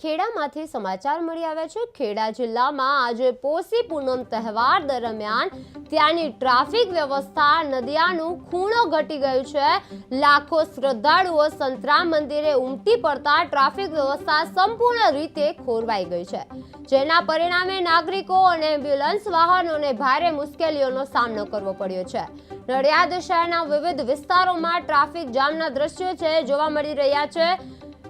ખેડામાંથી સમાચાર મળી આવ્યા છે. ખેડા જિલ્લામાં આજે પોષી પૂનમ તહેવાર દરમિયાન ત્યાંની ટ્રાફિક વ્યવસ્થા નદિયાનું ખૂણો ઘટી ગયું છે. લાખો શ્રદ્ધાળુઓ સંતરામ મંદિરે ઉમટી પડતા ટ્રાફિક વ્યવસ્થા સંપૂર્ણ રીતે ખોરવાઈ ગઈ છે. જેના પરિણામે નાગરિકો અને એમ્બ્યુલન્સ વાહનોને ભારે મુશ્કેલીઓનો સામનો કરવો પડ્યો છે. નડિયાદ શહેરના વિવિધ વિસ્તારોમાં ટ્રાફિક જામના દ્રશ્યો છે, જોવા મળી રહ્યા છે.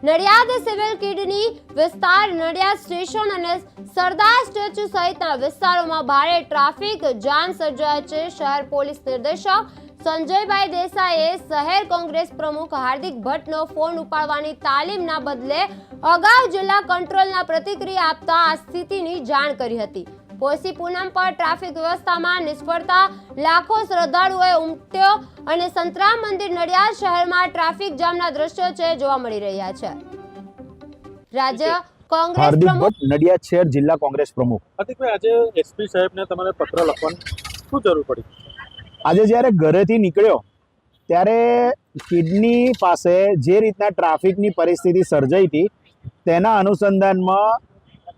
નડિયાદ સિવિલ કિડની વિસ્તાર, નડિયાદ સ્ટેશન અને સરદાર સ્ટેચ્યુ સહિતના વિસ્તારોમાં ભારે ટ્રાફિક જામ સર્જાયો છે. શહેર પોલીસ નિર્દેશક સંજયભાઈ દેસાઈએ શહેર કોંગ્રેસ પ્રમુખ હાર્દિક ભટ્ટનો ફોન ઉપાડવાની તાલીમના બદલે અગાઉ જિલ્લા કંટ્રોલના પ્રતિક્રિયા આપતા આ સ્થિતિની જાણ કરી હતી. પોષી પૂનમ પર ટ્રાફિક વ્યવસ્થામાં નિષ્ફળતા લાખો શ્રદ્ધાળુઓએ ઉમટ્યો અને સંતરામ મંદિર નડિયાદ શહેરમાં ટ્રાફિક જામના દ્રશ્યો છે જોવા મળી રહ્યા છે. રાજ્ય કોંગ્રેસ હાર્દિક ભટ્ટ નડિયાદ શહેર જિલ્લા કોંગ્રેસ પ્રમુખ. હાર્દિકભાઈ આજે એસપી સાહેબને તમારે પત્ર લખવાની શું જરૂર પડી? આજે જ્યારે ઘરેથી નીકળ્યો ત્યારે કિડની પાસે જે રીતના ટ્રાફિકની પરિસ્થિતિ સર્જાઈ હતી તેના અનુસંધાનમાં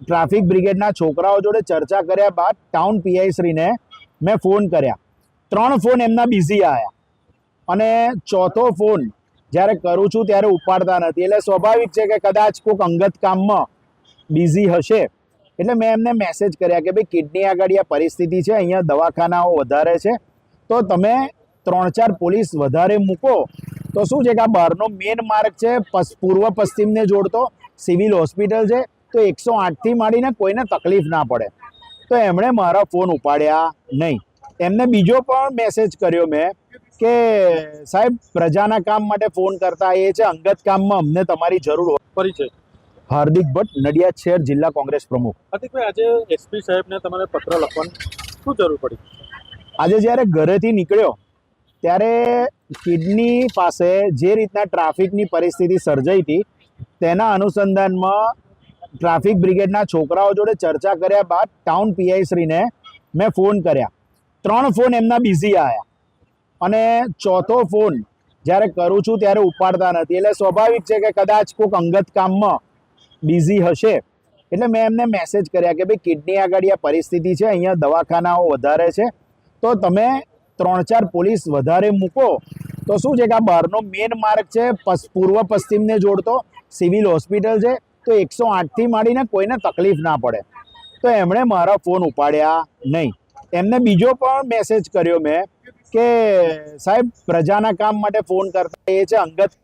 ટ્રાફિક બ્રિગેડના છોકરાઓ જોડે ચર્ચા કર્યા બાદ ટાઉન પીઆઈશ્રીને મેં ફોન કર્યા. ત્રણ ફોન એમના બિઝી આવ્યા અને ચોથો ફોન જ્યારે કરું છું ત્યારે ઉપાડતા નથી. એટલે સ્વાભાવિક છે કે કદાચ કોઈક અંગત કામમાં બિઝી હશે. એટલે મેં એમને મેસેજ કર્યા કે ભાઈ કિડની આગળ આ પરિસ્થિતિ છે, અહીંયા દવાખાનાઓ વધારે છે. તો તમે ત્રણ ચાર પોલીસ વધારે મૂકો, તો શું છે કે આ બહારનો મેન માર્ગ છે પૂર્વ પશ્ચિમને જોડતો સિવિલ હોસ્પિટલ છે તો એકસો આઠથી માંડીને કોઈને તકલીફ ના પડે. તો એમણે મારા ફોન ઉપાડ્યા નહીં. એમને બીજો પણ મેસેજ કર્યો મેં કે સાહેબ પ્રજાના કામ માટે ફોન કરતા એ છે અંગત કામમાં અમને તમારી જરૂર હોય. પરિચય. હાર્દિક ભટ્ટ નડિયાદ શહેર જિલ્લા કોંગ્રેસ પ્રમુખ. હાર્દિકભાઈ આજે એસપી સાહેબને તમારે પત્ર લખવાની શું જરૂર પડી? આજે જ્યારે ઘરેથી નીકળ્યો ત્યારે કિડની પાસે જે રીતના ટ્રાફિકની પરિસ્થિતિ સર્જાઈ હતી તેના અનુસંધાનમાં ટ્રાફિક બ્રિગેડના છોકરાઓ જોડે ચર્ચા કર્યા બાદ ટાઉન પીઆઈશ્રીને મેં ફોન કર્યા. ત્રણ ફોન એમના બિઝી આવ્યા અને ચોથો ફોન જ્યારે કરું છું ત્યારે ઉપાડતા નથી. એટલે સ્વાભાવિક છે કે કદાચ કોઈક અંગત કામમાં બિઝી હશે. એટલે મેં એમને મેસેજ કર્યા કે ભાઈ કિડની આગળ આ પરિસ્થિતિ છે, અહીંયા દવાખાનાઓ વધારે છે. તો તમે ત્રણ ચાર પોલીસ વધારે મૂકો, તો શું છે કે આ બહારનો મેન માર્ગ છે પૂર્વ પશ્ચિમને જોડતો સિવિલ હોસ્પિટલ છે તો એકસો આઠથી માંડીને કોઈને તકલીફ ના પડે. તો એમણે મારા ફોન ઉપાડ્યા નહીં. એમને બીજો પણ મેસેજ કર્યો મેં કે સાહેબ, પ્રજાના કામ માટે ફોન કરતા એ છે અંગત